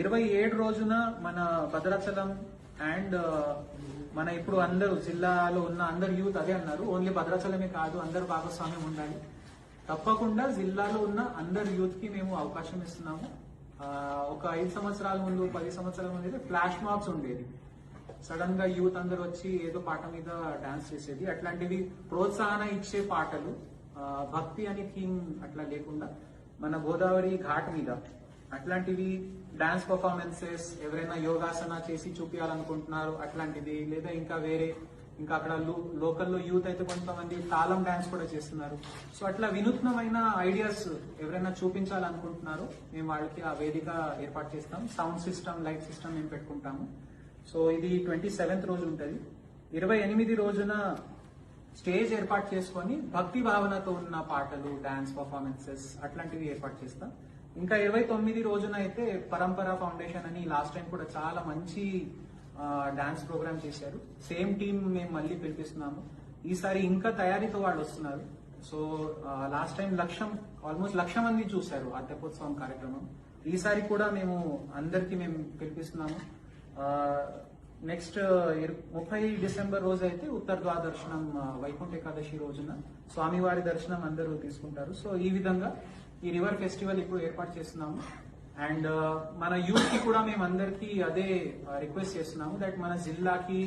ఇరవై ఏడు రోజున మన భద్రాచలం అండ్ మన ఇప్పుడు అందరూ జిల్లాలో ఉన్న అందరు యూత్ అదే అన్నారు. ఓన్లీ భద్రాచలమే కాదు అందరు భాగస్వామ్యం ఉండాలి. తప్పకుండా జిల్లాలో ఉన్న అందరు యూత్కి మేము అవకాశం ఇస్తున్నాము. ఒక ఐదు సంవత్సరాల ముందు పది సంవత్సరాల ముందు అయితే ఫ్లాష్ మాబ్స్ ఉండేది సడన్గా యూత్ అందరు వచ్చి ఏదో పాట మీద డాన్స్ చేసేది. అట్లాంటివి ప్రోత్సాహన ఇచ్చే పాటలు భక్తి అనే థీమ్ అట్లా లేకుండా మన గోదావరి ఘాట్ మీద అట్లాంటివి డాన్స్ పర్ఫార్మెన్సెస్ ఎవరైనా యోగాసన చేసి చూపించాలనుకుంటున్నారు అట్లాంటిది. లేదా ఇంకా వేరే ఇంకా అక్కడ లోకల్లో యూత్ అయితే కొంతమంది తాళం డాన్స్ కూడా చేస్తున్నారు. సో అట్లా వినూత్నమైన ఐడియాస్ ఎవరైనా చూపించాలనుకుంటున్నారు మేము వాళ్ళకి ఆ వేదిక ఏర్పాటు చేస్తాం. సౌండ్ సిస్టమ్ లైట్ సిస్టమ్ మేము పెట్టుకుంటాము. సో ఇది ట్వంటీ సెవెంత్ రోజు ఉంటుంది. ఇరవై ఎనిమిది రోజున స్టేజ్ ఏర్పాటు చేసుకొని భక్తి భావనతో ఉన్న పాటలు డాన్స్ పర్ఫార్మెన్సెస్ అట్లాంటివి ఏర్పాటు చేస్తాం. ఇంకా ఇరవై తొమ్మిది రోజున అయితే పరంపర ఫౌండేషన్ అని లాస్ట్ టైం కూడా చాలా మంచి డాన్స్ ప్రోగ్రామ్ చేశారు. సేమ్ టీమ్ మేము మళ్ళీ పిలిపిస్తున్నాము. ఈసారి ఇంకా తయారీతో వాళ్ళు వస్తున్నారు. సో లాస్ట్ టైం లక్షం ఆల్మోస్ట్ లక్ష మంది చూశారు ఆ తెప్పోత్సవం కార్యక్రమం. ఈసారి కూడా మేము అందరికి మేము పిలిపిస్తున్నాము. నెక్స్ట్ ముప్పై డిసెంబర్ రోజు అయితే ఉత్తర ద్వాదర్శనం వైకుంఠ ఏకాదశి రోజున స్వామివారి దర్శనం అందరూ తీసుకుంటారు. సో ఈ విధంగా ఈ రివర్ ఫెస్టివల్ ఇప్పుడు ఏర్పాటు చేస్తున్నాము. అండ్ మన యూత్కి కూడా మేము అందరికీ అదే రిక్వెస్ట్ చేస్తున్నాము దట్ మన జిల్లాకి